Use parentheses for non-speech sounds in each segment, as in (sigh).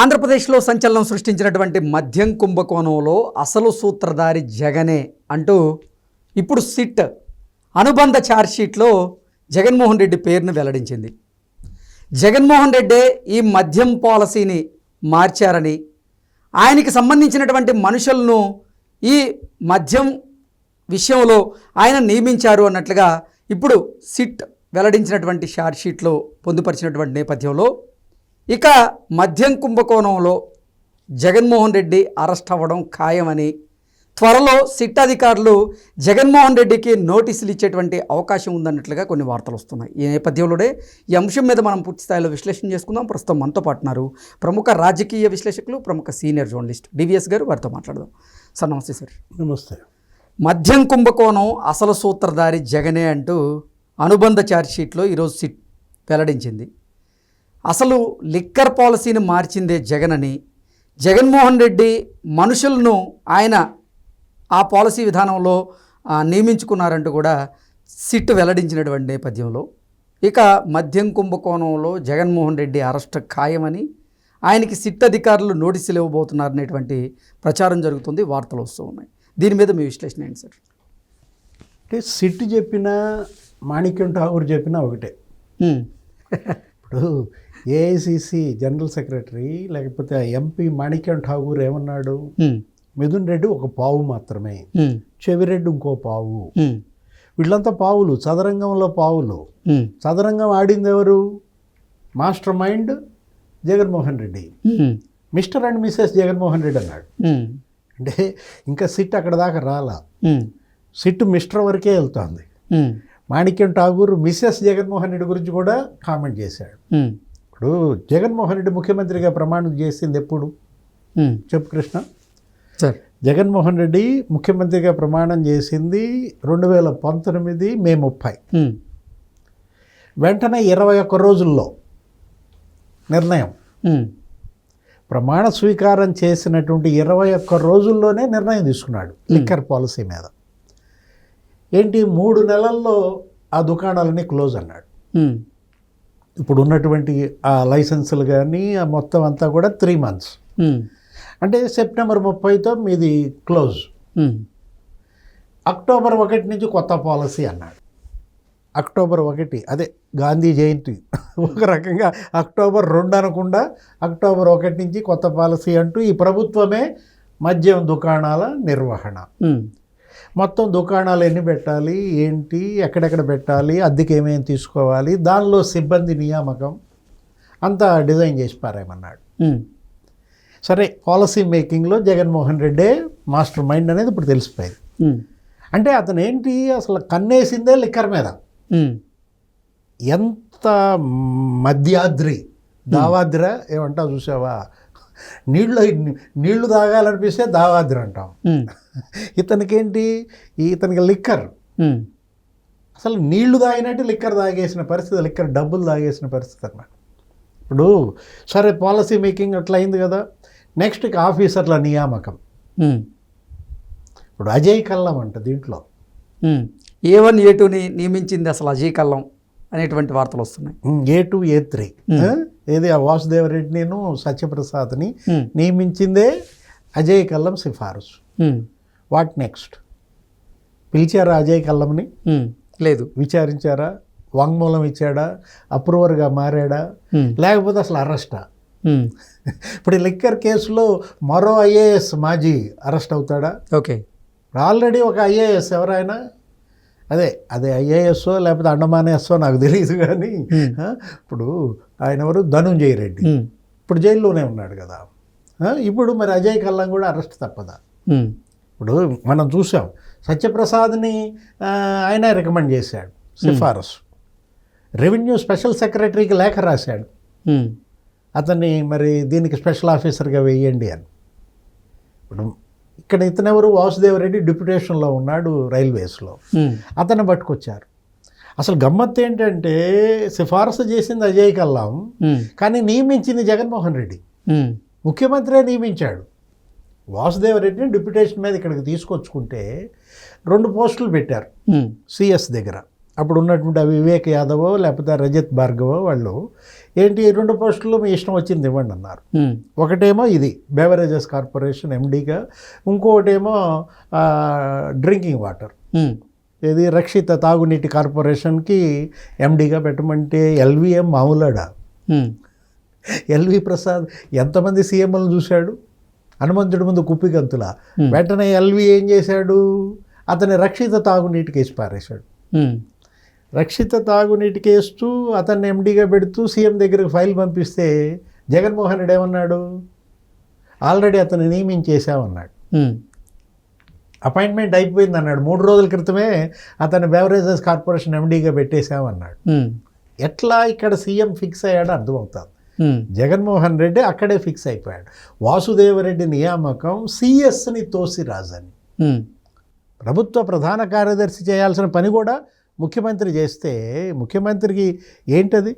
ఆంధ్రప్రదేశ్లో సంచలనం సృష్టించినటువంటి మద్యం కుంభకోణంలో అసలు సూత్రధారి జగనే అంటూ ఇప్పుడు సిట్ అనుబంధ ఛార్జ్షీట్లో జగన్మోహన్ రెడ్డి పేరును వెల్లడించింది. జగన్మోహన్ రెడ్డే ఈ మద్యం పాలసీని మార్చారని ఆయనకి సంబంధించినటువంటి మనుషులను ఈ మద్యం విషయంలో ఆయన నియమించారు అన్నట్లుగా ఇప్పుడు సిట్ వెల్లడించినటువంటి షార్ట్షీట్లో పొందుపరిచినటువంటి నేపథ్యంలో ఇక మద్యం కుంభకోణంలో జగన్మోహన్ రెడ్డి అరెస్ట్ అవ్వడం ఖాయమని త్వరలో సిట్ అధికారులు జగన్మోహన్ రెడ్డికి నోటీసులు ఇచ్చేటువంటి అవకాశం ఉందన్నట్లుగా కొన్ని వార్తలు వస్తున్నాయి. ఈ నేపథ్యంలోనే ఈ అంశం మీద మనం పూర్తి స్థాయిలో విశ్లేషణ చేసుకుందాం. ప్రస్తుతం మనతో పాటున్నారు ప్రముఖ రాజకీయ విశ్లేషకులు ప్రముఖ సీనియర్ జర్నలిస్ట్ డివిఎస్ గారు. వారితో మాట్లాడదాం. సార్ నమస్తే సార్. నమస్తే. మద్యం కుంభకోణం అసలు సూత్రధారి జగనే అంటూ అనుబంధ ఛార్జ్షీట్లో ఈరోజు సిట్ వెల్లడించింది. అసలు లిక్కర్ పాలసీని మార్చిందే జగన్ అని జగన్మోహన్ రెడ్డి మనుషులను ఆయన ఆ పాలసీ విధానంలో నియమించుకున్నారంటూ కూడా సిట్ వెల్లడించినటువంటి నేపథ్యంలో. ఇక మద్యం కుంభకోణంలో జగన్మోహన్ రెడ్డి అరెస్ట్ ఖాయమని ఆయనకి సిట్ అధికారులు నోటీసులు ఇవ్వబోతున్నారనేటువంటి ప్రచారం జరుగుతుంది వార్తలు వస్తూ ఉన్నాయి. దీని మీద మీ విశ్లేషణ ఏంటి సార్? అంటే సిట్ చెప్పిన మాణిక్యం ఠాగూర్ చెప్పినా ఒకటే. (laughs) ఇప్పుడు ఏఐసిసి జనరల్ సెక్రటరీ లేకపోతే ఎంపీ మాణిక్యం ఠాగూర్ ఏమన్నాడు. మిథున్ రెడ్డి ఒక పావు మాత్రమే. చెవిరెడ్డి ఇంకో పావు. వీళ్ళంతా పావులు చదరంగంలో పావులు. చదరంగం ఆడింది ఎవరు master mind Jaganmohan Reddy. Mister and missus Jaganmohan Reddy అన్నాడు. అంటే ఇంకా సిట్ అక్కడ దాకా రాలా. సిట్ మిస్టర్ వరకే వెళ్తోంది. మాణిక్యం ఠాగూర్ మిస్సెస్ జగన్మోహన్ రెడ్డి గురించి కూడా కామెంట్ చేశాడు. ఇప్పుడు జగన్మోహన్ రెడ్డి ముఖ్యమంత్రిగా ప్రమాణం చేసింది ఎప్పుడు. చెప్పు కృష్ణ. సార్. జగన్మోహన్ రెడ్డి ముఖ్యమంత్రిగా ప్రమాణం చేసింది రెండు వేల పంతొమ్మిది మే ముప్పై. వెంటనే ఇరవై ఒక్క రోజుల్లో నిర్ణయం. ప్రమాణ స్వీకారం చేసినటువంటి ఇరవై ఒక్క రోజుల్లోనే నిర్ణయం తీసుకున్నాడు లిక్కర్ పాలసీ మీద. ఏంటి? మూడు నెలల్లో ఆ దుకాణాలన్నీ క్లోజ్ అన్నాడు. ఇప్పుడు ఉన్నటువంటి ఆ లైసెన్సులు కానీ ఆ మొత్తం అంతా కూడా త్రీ మంత్స్. అంటే సెప్టెంబర్ ముప్పైతో మీది క్లోజ్. అక్టోబర్ ఒకటి నుంచి కొత్త పాలసీ అన్నాడు అక్టోబర్ ఒకటి అదే గాంధీ జయంతి (laughs) ఒక రకంగా అక్టోబర్ రెండు అనకుండా అక్టోబర్ ఒకటి నుంచి కొత్త పాలసీ అంటూ ఈ ప్రభుత్వమే మద్యం దుకాణాల నిర్వహణ. మొత్తం దుకాణాలు ఎన్ని పెట్టాలి? ఏంటి? ఎక్కడెక్కడ పెట్టాలి? అద్దెకి ఏమేమి తీసుకోవాలి? దానిలో సిబ్బంది నియామకం అంతా డిజైన్ చేసి పారేమన్నాడు. సరే పాలసీ మేకింగ్లో జగన్మోహన్ రెడ్డే మాస్టర్ మైండ్ అనేది ఇప్పుడు తెలిసిపోయింది. అంటే అతను ఏంటి? అసలు కన్నేసిందే లిక్కర్ మీద. ఎంత మధ్యాద్రి దావాద్ర ఏమంటావు చూసావా? నీళ్ళు నీళ్ళు తాగాలనిపిస్తే దావాద్రి అంటాం. ఇతనికేంటి ఇతనికి లిక్కర్. అసలు నీళ్ళు తాగినట్టు లిక్కర్ తాగేసిన పరిస్థితి లిక్కర్ డబ్బులు తాగేసిన పరిస్థితి అన్నమాట ఇప్పుడు సరే పాలసీ మేకింగ్ అట్లా అయింది కదా నెక్స్ట్ ఆఫీసర్ల నియామకం. ఇప్పుడు అజయ్ కల్లం అంట దీంట్లో. ఏ వన్ ఏ టూని నియమించింది అసలు అజయ్ కల్లం అనేటువంటి వార్తలు వస్తున్నాయి. A two A three. ఏది ఆ వాసుదేవ రెడ్డిని సత్యప్రసాద్ని. నియమించిందే అజయ్ కల్లం సిఫారసు. వాట్ నెక్స్ట్ పిలిచారా అజయ్ కల్లంని. లేదు. విచారించారా? వాంగ్మూలం ఇచ్చాడా? అప్రూవర్గా మారాడా. లేకపోతే అసలు అరెస్టా. ఇప్పుడు ఈ లిక్కర్ కేసులో మరో ఐఏఎస్ మాజీ అరెస్ట్ అవుతాడా? ఓకే. ఆల్రెడీ ఒక ఐఏఎస్ ఎవరైనా అదే అదే ఐఏఎస్ లేకపోతే అండమానేస్ఓ నాకు తెలియదు కానీ ఇప్పుడు ఆయన ఎవరు? ధనుంజయ రెడ్డి. ఇప్పుడు జైల్లోనే ఉన్నాడు కదా. ఇప్పుడు మరి అజయ్ కల్లం కూడా అరెస్ట్ తప్పదా. ఇప్పుడు మనం చూసాం సత్యప్రసాద్ని ఆయన రికమెండ్ చేశాడు సిఫారసు. రెవెన్యూ స్పెషల్ సెక్రటరీకి లేఖ రాశాడు. అతన్ని మరి దీనికి స్పెషల్ ఆఫీసర్గా వేయండి అని. ఇప్పుడు ఇక్కడ ఇతనెవరు వాసుదేవరెడ్డి డిప్యుటేషన్లో ఉన్నాడు రైల్వేస్లో. అతన్ని పట్టుకొచ్చారు అసలు గమ్మత్ ఏంటంటే సిఫారసు చేసింది అజయ్ కల్లాం. కానీ నియమించింది జగన్మోహన్ రెడ్డి. ముఖ్యమంత్రే నియమించాడు వాసుదేవరెడ్డిని డిప్యుటేషన్ మీద ఇక్కడికి తీసుకొచ్చుకుంటే రెండు పోస్టులు పెట్టారు. సిఎస్ దగ్గర అప్పుడు ఉన్నటువంటి వివేక్ యాదవ్ లేకపోతే రజత్ భార్గవ్ వాళ్ళు ఏంటి ఈ రెండు పోస్టులు మీ ఇష్టం వచ్చింది ఇవ్వండి అన్నారు. ఒకటేమో ఇది బెవరేజెస్ కార్పొరేషన్ ఎండీగా ఇంకోటేమో ఆ, డ్రింకింగ్ వాటర్. ఇది రక్షిత తాగునీటి కార్పొరేషన్కి ఎండీగా పెట్టమంటే ఎల్విఎం మామూలాడా? ఎల్వి ప్రసాద్ ఎంతమంది సీఎంలను చూశాడు? హనుమంతుడి ముందు కుప్పిగంతుల వెంటనే ఎల్వి ఏం చేశాడు? అతని రక్షిత తాగునీటికి వేసి పారేశాడు. రక్షిత తాగునీటికి వేస్తూ అతన్ని ఎండీగా పెడుతూ సీఎం దగ్గరికి ఫైల్ పంపిస్తే జగన్మోహన్ రెడ్డి ఏమన్నాడు? ఆల్రెడీ అతన్ని నియమించేశామన్నాడు. ఉమ్, అపాయింట్మెంట్ అయిపోయింది అన్నాడు. మూడు రోజుల క్రితమే అతన్ని బెవరేజెస్ కార్పొరేషన్ ఎండీగా పెట్టేశామన్నాడు. ఎట్లా ఇక్కడ సీఎం ఫిక్స్ అయ్యాడో అర్థమవుతుంది. జగన్మోహన్ రెడ్డి అక్కడే ఫిక్స్ అయిపోయాడు. వాసుదేవరెడ్డి నియామకం సిఎస్ని తోసిరాజని ప్రభుత్వ ప్రధాన కార్యదర్శి చేయాల్సిన పని కూడా ముఖ్యమంత్రి చేస్తే ముఖ్యమంత్రికి ఏంటది?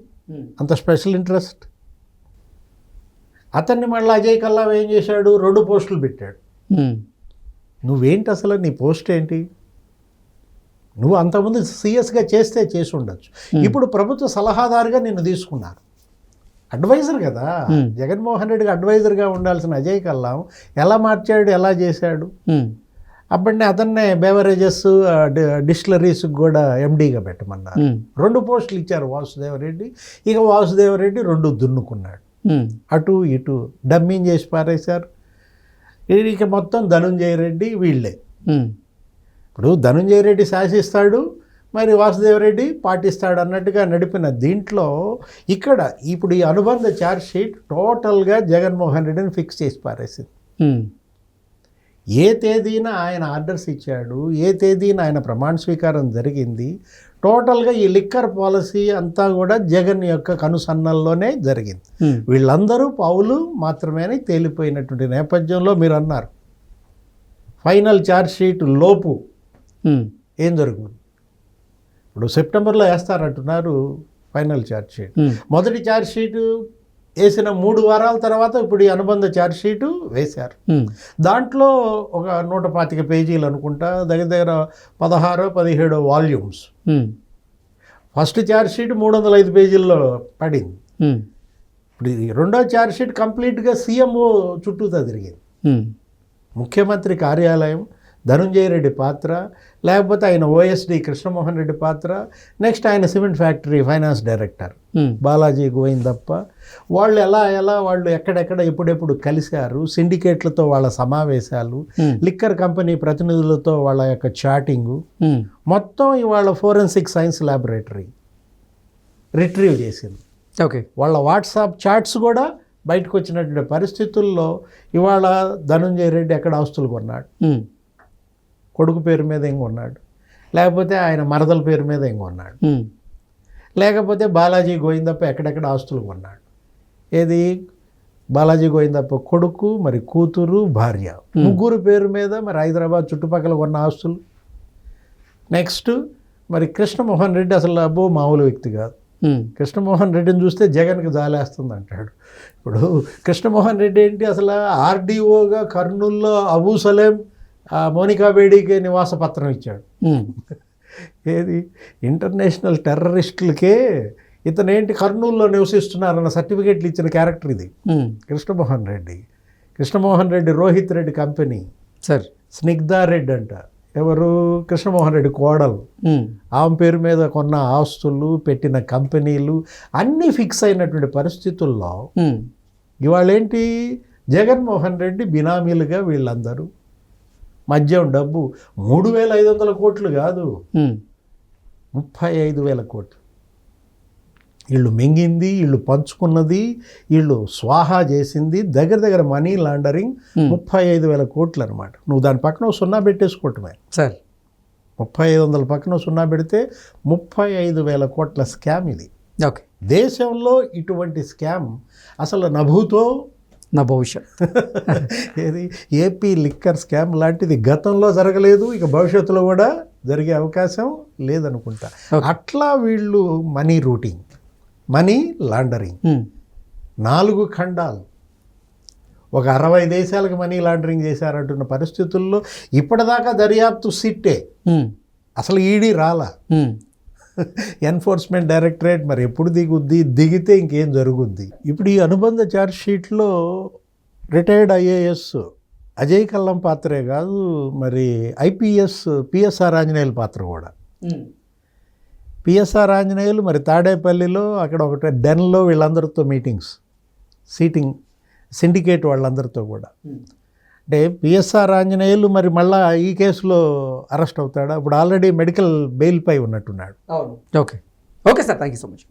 అంత స్పెషల్ ఇంట్రెస్ట్? అతన్ని మళ్ళీ అజయ్ కల్లావ్ ఏం చేశాడు? రెండు పోస్టులు పెట్టాడు. నువ్వేంటి అసలు? నీ పోస్ట్ ఏంటి? నువ్వు అంతకుముందు సీఎస్గా చేస్తే చేసి ఉండొచ్చు. ఇప్పుడు ప్రభుత్వ సలహాదారుగా నిన్ను తీసుకున్నారు. అడ్వైజర్ కదా. జగన్మోహన్ రెడ్డికి అడ్వైజర్గా ఉండాల్సిన అజయ్ కల్లాం ఎలా మార్చాడు? ఎలా చేశాడు? అప్పటినే అతన్నే బేవరేజెస్ డిస్టిలరీస్కి కూడా ఎండీగా పెట్టమన్నారు. రెండు పోస్టులు ఇచ్చారు వాసుదేవరెడ్డి. ఇక వాసుదేవరెడ్డి రెండు దున్నుకున్నాడు. అటు ఇటు డమ్మింగ్ చేసి పారేశారు. ఇక మొత్తం ధనుంజయ రెడ్డి వీళ్ళే ఇప్పుడు ధనుంజయ రెడ్డి శాసిస్తాడు మరి వాసుదేవరెడ్డి పాటిస్తాడు అన్నట్టుగా నడిపిన దీంట్లో ఇక్కడ ఇప్పుడు ఈ అనుబంధ ఛార్జ్ షీట్ టోటల్గా జగన్మోహన్ రెడ్డిని ఫిక్స్ చేసి పారేసింది. ఏ తేదీన ఆయన ఆర్డర్స్ ఇచ్చాడు ఏ తేదీన ఆయన ప్రమాణ స్వీకారం జరిగింది టోటల్గా ఈ లిక్కర్ పాలసీ అంతా కూడా జగన్ యొక్క కనుసన్నల్లోనే జరిగింది. వీళ్ళందరూ పావులు మాత్రమే తేలిపోయినటువంటి నేపథ్యంలో మీరు అన్నారు. ఫైనల్ ఛార్జ్ షీట్ లోపు ఏం జరుగుతుంది ఇప్పుడు సెప్టెంబర్లో వేస్తారంటున్నారు ఫైనల్ ఛార్జ్ షీట్. మొదటి ఛార్జ్ షీటు వేసిన మూడు వారాల తర్వాత ఇప్పుడు ఈ అనుబంధ ఛార్జ్ షీటు వేశారు. ఉమ్, దాంట్లో ఒక నూట పాతిక పేజీలు అనుకుంటా దగ్గర దగ్గర పదహారో పదిహేడో వాల్యూమ్స్ ఫస్ట్ ఛార్జ్ షీట్ మూడు వందల ఐదు పేజీల్లో పడింది. ఉమ్, ఇప్పుడు రెండో ఛార్జ్ షీట్ కంప్లీట్గా సీఎంఓ చుట్టూతా తిరిగింది. ఉమ్, ముఖ్యమంత్రి కార్యాలయం ధనుంజయ రెడ్డి పాత్ర లేకపోతే ఆయన ఓఎస్డి కృష్ణమోహన్ రెడ్డి పాత్ర నెక్స్ట్ ఆయన cement factory finance director um, Balaji Govindappa. వాళ్ళు ఎలా ఎలా వాళ్ళు ఎక్కడెక్కడ ఎప్పుడెప్పుడు కలిశారు సిండికేట్లతో వాళ్ళ సమావేశాలు ఉమ్, లిక్కర్ కంపెనీ ప్రతినిధులతో వాళ్ళ యొక్క చాటింగు. ఉమ్, మొత్తం ఇవాళ ఫోరెన్సిక్ సైన్స్ ల్యాబొరేటరీ రిట్రీవ్ చేసింది. ఓకే. వాళ్ళ వాట్సాప్ చాట్స్ కూడా బయటకు వచ్చినటువంటి పరిస్థితుల్లో ఇవాళ ధనుంజయ రెడ్డి ఎక్కడ ఆస్తులు కొన్నాడు. కొడుకు పేరు మీద ఏం కొన్నాడు? లేకపోతే ఆయన మరదల పేరు మీద ఏం కొన్నాడు? ఉమ్, లేకపోతే బాలాజీ గోవిందప్ప ఎక్కడెక్కడ ఆస్తులు కొన్నాడు? ఏది? బాలాజీ గోవిందప్ప కొడుకు మరి కూతురు భార్య. ముగ్గురు పేరు మీద మరి హైదరాబాద్ చుట్టుపక్కల కొన్న ఆస్తులు. నెక్స్ట్ మరి కృష్ణమోహన్ రెడ్డి అసలు అబ్బో మామూలు వ్యక్తి కాదు. కృష్ణమోహన్ రెడ్డిని చూస్తే జగన్కి జాలేస్తుంది అంటాడు ఇప్పుడు కృష్ణమోహన్ రెడ్డి ఏంటి అసలు ఆర్డీఓగా కర్నూల్లో అబూ సలేం మోనికా బేడీకి నివాస పత్రం ఇచ్చాడు. ఏది? ఇంటర్నేషనల్ టెర్రరిస్టులకే ఇతను ఏంటి కర్నూలులో నివసిస్తున్నారన్న సర్టిఫికేట్లు ఇచ్చిన క్యారెక్టర్ ఇది. కృష్ణమోహన్ రెడ్డి. కృష్ణమోహన్ రెడ్డి రోహిత్ రెడ్డి కంపెనీ. సార్. స్నిగ్ధా రెడ్డి అంట. ఎవరు? కృష్ణమోహన్ రెడ్డి కోడలు. ఆమె పేరు మీద కొన్న ఆస్తులు పెట్టిన కంపెనీలు అన్నీ ఫిక్స్ అయినటువంటి పరిస్థితుల్లో ఉమ్, ఇవాళ ఏంటి జగన్మోహన్ రెడ్డి బినామీలుగా వీళ్ళందరూ మద్యం డబ్బు మూడు వేల ఐదు వందల కోట్లు కాదు. ముప్పై ఐదు వేల కోట్లు. వీళ్ళు మింగింది వీళ్ళు పంచుకున్నది వీళ్ళు స్వాహా చేసింది దగ్గర దగ్గర మనీ లాండరింగ్. ముప్పై ఐదు వేల కోట్లు అనమాట నువ్వు దాని పక్కన సున్నా పెట్టేసుకోవటమే సార్. ముప్పై ఐదు వందల పక్కన సున్నా పెడితే ముప్పై ఐదు వేల కోట్ల స్కామ్ ఇది. ఓకే. దేశంలో ఇటువంటి స్కామ్ అసలు నభూతో నా భవిష్యత్. ఏది? ఏపీ లిక్కర్ స్కామ్ లాంటిది గతంలో జరగలేదు ఇక భవిష్యత్తులో కూడా జరిగే అవకాశం లేదనుకుంటా. అట్లా వీళ్ళు మనీ రూటింగ్ మనీ లాండరింగ్. నాలుగు ఖండాలు. ఒక అరవై దేశాలకు మనీ లాండరింగ్ చేశారంటున్న పరిస్థితుల్లో ఇప్పటిదాకా దర్యాప్తు సిట్టే. అసలు ఈడీ రాలా? ఎన్ఫోర్స్మెంట్ డైరెక్టరేట్ మరి ఎప్పుడు దిగుద్ది? దిగితే ఇంకేం జరుగుద్ది? ఇప్పుడు ఈ అనుబంధ ఛార్జ్ షీట్లో రిటైర్డ్ ఐఏఎస్ అజయ్ కల్లం పాత్రే కాదు మరి ఐపీఎస్ పిఎస్ఆర్ ఆంజనేయుల పాత్ర కూడా. పిఎస్ఆర్ ఆంజనేయులు మరి తాడేపల్లిలో అక్కడ ఒకటి డెన్లో వీళ్ళందరితో మీటింగ్స్ సీటింగ్ సిండికేట్ వాళ్ళందరితో కూడా. అంటే పిఎస్ఆర్ ఆంజనేయులు మరి మళ్ళా ఈ కేసులో అరెస్ట్ అవుతాడా? ఇప్పుడు ఆల్రెడీ మెడికల్ బెయిల్ పై ఉన్నట్టున్నాడు. Okay. Okay sir. Thank you so much.